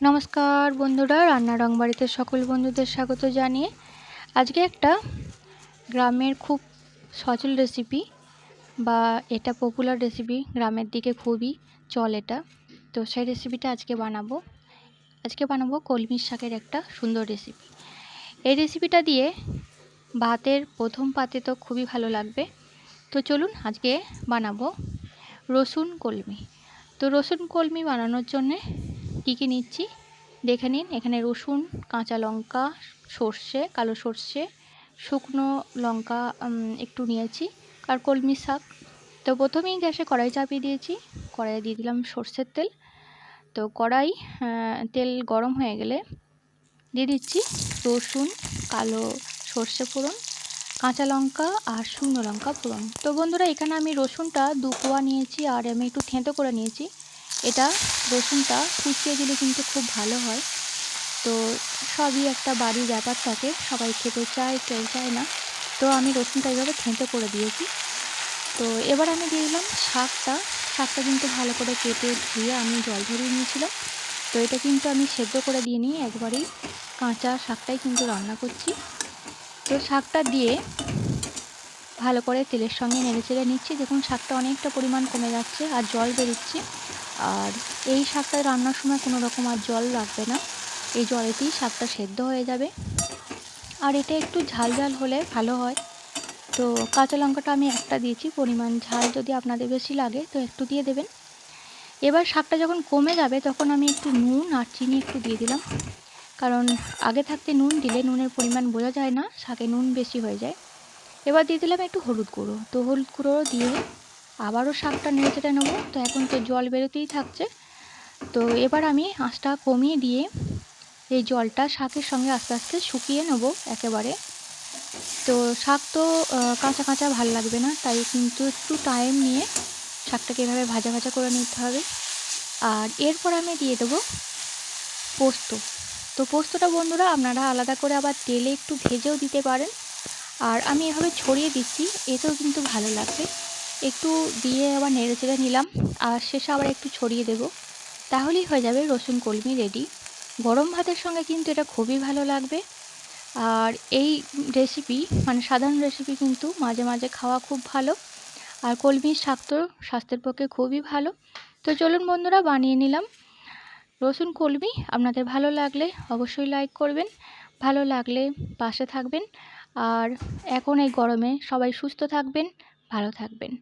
নমস্কার বন্ধুরা, রান্না রং বাড়িতে সকল বন্ধুদের স্বাগত জানিয়ে আজকে একটা গ্রামের খুব সচল রেসিপি বা এটা পপুলার রেসিপি গ্রামের দিকে খুবই চল এটা। তো সেই রেসিপিটা আজকে বানাবো। আজকে বানাবো কলমির শাকের একটা সুন্দর রেসিপি এই রেসিপিটা দিয়ে ভাতের প্রথম পাতে তো খুবই ভালো লাগবে। তো চলুন আজকে বানাবো রসুন কলমি। তো রসুন কলমি বানানোর জন্যে কী কী নিচ্ছি? দেখে নিন, এখানে রসুন, কাঁচা লঙ্কা, সর্ষে, কালো সর্ষে, শুকনো লঙ্কা একটু নিয়েছি, আর কলমি শাক। তো প্রথমেই গ্যাসে কড়াই চাপিয়ে দিয়েছি, কড়াইয়ে দিয়ে দিলাম সর্ষের তেল। তো কড়াই তেল গরম হয়ে গেলে দিয়ে দিচ্ছি রসুন, কালো সর্ষে ফোড়ন, কাঁচা লঙ্কা আর শুকনো লঙ্কা ফোড়ন। তো বন্ধুরা, এখানে আমি রসুনটা দু কোয়া নিয়েছি আর আমি একটু থেঁতো করে নিয়েছি। এটা রসুনটা কুচিয়ে দিলে কিন্তু খুব ভালো হয়। তো সবই একটা বাড়ির ব্যাপার থাকে, সবাই খেতে চায়, কেউ চায় না। তো আমি রসুনটা এইভাবে থেঁতো করে দিয়েছি। তো এবার আমি দিয়ে দিলাম শাকটা। শাকটা কিন্তু ভালো করে কেটে ধুয়ে আমি জল ধরিয়ে নিয়েছিলাম। তো এটা কিন্তু আমি সেদ্ধ করে দিয়ে নিই একবারেই কাঁচা শাকটাই কিন্তু রান্না করছি। তো শাকটা দিয়ে ভালো করে তেলের সঙ্গে নেড়ে চেড়ে নিচ্ছি। দেখুন, শাকটা অনেকটা পরিমাণ কমে যাচ্ছে আর জল বেরোচ্ছে। আর এই শাকটা রান্নার সময় কোনো রকম আর জল লাগবে না। এই জলেতেই শাকটা সেদ্ধ হয়ে যাবে। আর এটা একটু ঝাল ঝাল হলে ভালো হয়। তো কাঁচা লঙ্কাটা আমি একটা দিয়েছি, পরিমাণ ঝাল যদি আপনাদের বেশি লাগে তো একটু দিয়ে দেবেন। এবার শাকটা যখন কমে যাবে তখন আমি একটু নুন আর চিনি একটু দিয়ে দিলাম। কারণ আগে থাকতে নুন দিলে নুনের পরিমাণ বোঝা যায় না, শাকে নুন বেশি হয়ে যায়। এবার দিয়ে দিলাম একটু হলুদ গুঁড়ো। তো হলুদ গুঁড়ো দিয়ে আবারও শাকটা নেড়ে চেটে নেব। তো এখন তো জল বেরোতেই থাকছে। তো এবার আমি আঁচটা কমিয়ে দিয়ে এই জলটা শাকের সঙ্গে আস্তে আস্তে শুকিয়ে নেব একেবারে। তো শাক তো কাঁচা কাঁচা ভালো লাগবে না, তাই কিন্তু একটু টাইম নিয়ে শাকটাকে এভাবে ভাজা ভাজা করে নিতে হবে। আর এরপর আমি দিয়ে দেবো পোস্ত। তো পোস্তটা বন্ধুরা আপনারা আলাদা করে আবার তেলে একটু ভেজেও দিতে পারেন। আর আমি এভাবে ছড়িয়ে দিচ্ছি, এতেও কিন্তু ভালো লাগবে। একটু দিয়ে আবার নেড়ে চেড়ে নিলাম, আর শেষে আবার একটু ছড়িয়ে দেব। তাহলেই হয়ে যাবে রসুন কলমি রেডি। গরম ভাতের সঙ্গে কিন্তু এটা খুবই ভালো লাগবে। আর এই রেসিপি মানে সাধারণ রেসিপি কিন্তু মাঝে মাঝে খাওয়া খুব ভালো। আর কলমির শাক তো স্বাস্থ্যের পক্ষে খুবই ভালো। তো চলুন বন্ধুরা, বানিয়ে নিলাম রসুন কলমি। আপনাদের ভালো লাগলে অবশ্যই লাইক করবেন, ভালো লাগলে পাশে থাকবেন। আর এখন এই গরমে সবাই সুস্থ থাকবেন, ভালো থাকবেন।